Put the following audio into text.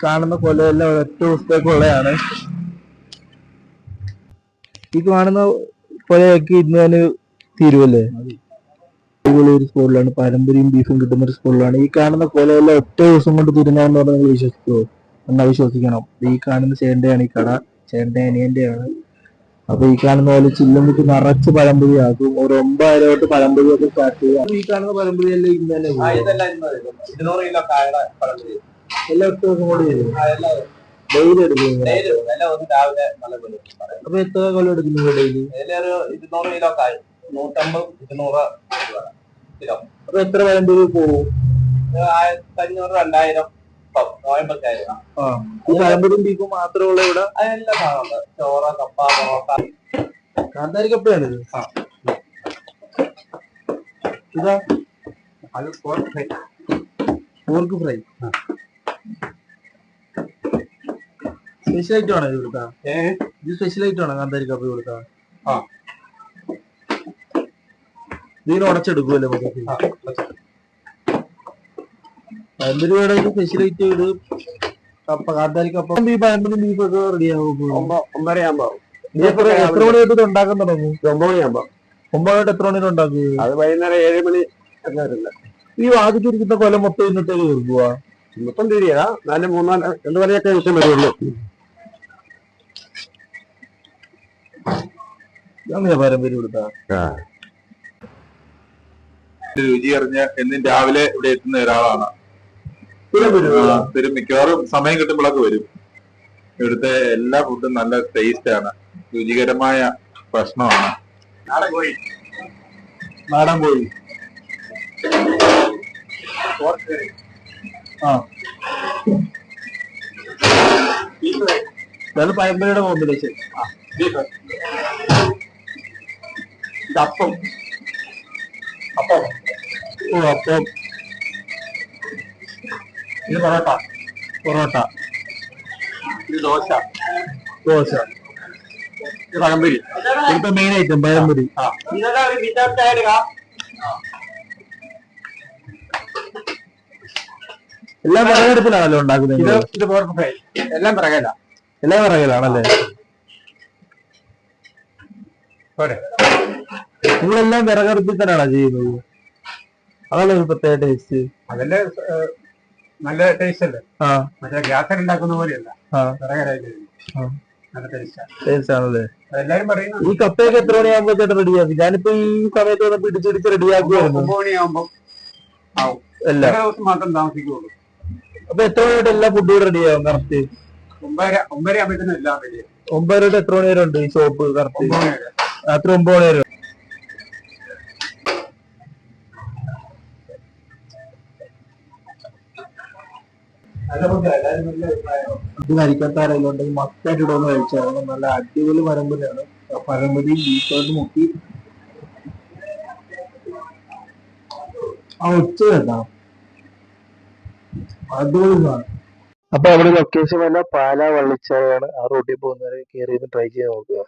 കാണുന്ന കൊലയെല്ലാം ഒറ്റ ദിവസത്തേക്കുള്ളതാണ് ഈ കാണുന്ന കൊലയൊക്കെ ഇന്ന് തന്നെ തീരുവല്ലേ? അടിപൊളി ഒരു സ്പോട്ടിലാണ്. പാരമ്പര്യം ബീഫും കിട്ടുന്ന ഒരു സ്പോട്ടിലാണ്. ഈ കാണുന്ന കൊലയെല്ലാം ഒറ്റ ദിവസം കൊണ്ട് തീരുന്നതെന്ന് പറഞ്ഞാൽ നിങ്ങൾ വിശ്വസിക്കുമോ എന്നാ വിശ്വസിക്കണം. ഈ കാണുന്ന ചേണ്ടയാണ് ഈ കട. ചേണ്ട അനിയന്റെയാണ്. അപ്പൊ ഈ കാണുന്ന പോലെ ചില്ലുമുക്ക് നിറച്ച് പഴംപൊരി ആക്കും ഒരു ഒമ്പതര തൊട്ട് പഴംപൊരി ഒക്കെ സ്റ്റാർട്ട് ചെയ്യും. ഈ കാണുന്ന പഴംപൊരി എല്ലാം ഇന്ന് തന്നെ. ആ, എല്ലാ ഒറ്റ ദിവസം കൂടി ആ, എല്ലാം ഡെയിലി എടുക്കും ഡെയിലി വരും. എല്ലാം ഒന്ന് രാവിലെ. അപ്പൊ എത്ര കൊല്ലം എടുക്കുന്നു ഡെയിലി? ഇതിലൊരു ഇരുന്നൂറ് കിലോ കായ നൂറ്റമ്പത് ഇരുന്നൂറ് കിലോ. അപ്പൊ എത്ര പഴംപൊരി പോകും? ആയിരത്തി അഞ്ഞൂറ് രണ്ടായിരം ആ. പഴംപൊരിയും ബീഫും മാത്രമേ ഉള്ളൂ ഇവിടെ? അതെല്ലാം സാധനമുണ്ട് ചോറ് കപ്പ പൊറോട്ട കാന്താരി കപ്പയാണ് ഇത്. അത് pork fry. Pork fry special item ആണോ ഇത് കൊടുക്കാം ഇത് സ്പെഷ്യൽ കാന്താരി കാപ്പി കൊടുക്കാം ആ. ഇതിന് ഉടച്ചെടുക്കുമല്ലേ മൊത്തത്തിൽ? പഴംപൊരി ഒരു സ്പെഷ്യൽ കപ്പ കാന്താരി കപ്പ ഈ പഴംപൊരി ബീഫ് ഒക്കെ റെഡി എത്ര എത്ര മണി തൊട്ട് ഉണ്ടാക്കാൻ തുടങ്ങും ഒമ്പത് മണിയാകുമ്പോ ഒമ്പതായിട്ട് എത്ര മണി ഉണ്ടാക്കും? അത് വൈകുന്നേരം ഏഴ് മണി ഈ വാദിച്ചിരിക്കുന്ന കൊല മൊത്തം ഇന്നത്തേക്ക് തീർക്കുക മൊത്തം തീരുക നാല് മൂന്നാൽ രണ്ടു മണിയൊക്കെ വിഷയം വരുള്ളൂ. അങ്ങനെ പാരമ്പര്യം കൊടുത്താ രുചി അറിഞ്ഞ് എന്നും രാവിലെ ഇവിടെ എത്തുന്ന ഒരാളാണ്? ആ, മിക്കവാറും സമയം കിട്ടുമ്പോഴൊക്കെ വരും ഇവിടുത്തെ എല്ലാ ഫുഡും നല്ല ടേസ്റ്റ് ആണ് രുചികരമായ ഭക്ഷണമാണ് നാടൻ പോയി ആ ഇതാണ് ശരി കോമ്പിനേഷൻ അപ്പം. അപ്പം. ഓ അപ്പം. ഇത് പൊറോട്ട. പൊറോട്ട. ഇത് ദോശ. ദോശ. ഇത് പഴംപൊരി. ഇതിപ്പോ മെയിൻ ഐറ്റം പഴംപൊരി. ആ. ഇതൊക്കെ ഒരു വിതൗട്ട് എടുക്കാം എല്ലാം വിറകടുപ്പിലാണല്ലോ ഉണ്ടാക്കുന്നത്. ഇത്? ഇത് ഫ്രൈ എല്ലാം വിറകല എല്ലാം വിറകലാണല്ലേ പോരെ. നിങ്ങളെല്ലാം വിറകടുപ്പിൽ തന്നെയാണോ ചെയ്യുന്നത്? അതാണ് ഒരു പ്രത്യേക ടേസ്റ്റ് അതല്ലേ നല്ല ടേസ്റ്റ് അല്ലേ? മറ്റേ ഉണ്ടാക്കുന്ന പോലെയല്ല. പറയുന്നു. ഈ കപ്പയൊക്കെ എത്ര മണിയാകുമ്പോ ചേട്ടൻ റെഡിയാക്കി ഞാനിപ്പോ ഈ സമയത്ത് വന്ന് പിടിച്ചെടുത്ത് റെഡിയാക്കുമായിരുന്നു എല്ലാം. ദിവസം മാത്രം താമസിക്കുള്ളൂ. അപ്പൊ എത്ര മണിയായിട്ട് എല്ലാ ഫുഡും റെഡിയാവും കറക്റ്റ്? ഒമ്പതര ഒമ്പതര ആകുമ്പോഴത്തേനും എല്ലാം റെഡി ഒമ്പത് തൊട്ട് എത്ര മണി വരെ ഉണ്ട് ഈ ഷോപ്പ് കറക്റ്റ്? രാത്രി ഒമ്പത് മണി വരെ ഇത് ഉണ്ടെങ്കിൽ മസ്റ്റായിട്ട് ഇവിടെ ഒന്ന് കഴിച്ചാൽ നല്ല അടിപൊളി പരമ്പരയാണ്. പരമ്പരി ബീഫോട്ട് മുക്കി. ആ ഉച്ച കേട്ടോ. അടിപൊളി സാധനം. അപ്പൊ അവിടെ ലൊക്കേഷൻ വല്ല പാലാ വള്ളിച്ചാലാണ് ആ റോഡിൽ പോകുന്നവരെ കയറി ട്രൈ ചെയ്ത് നോക്കുക.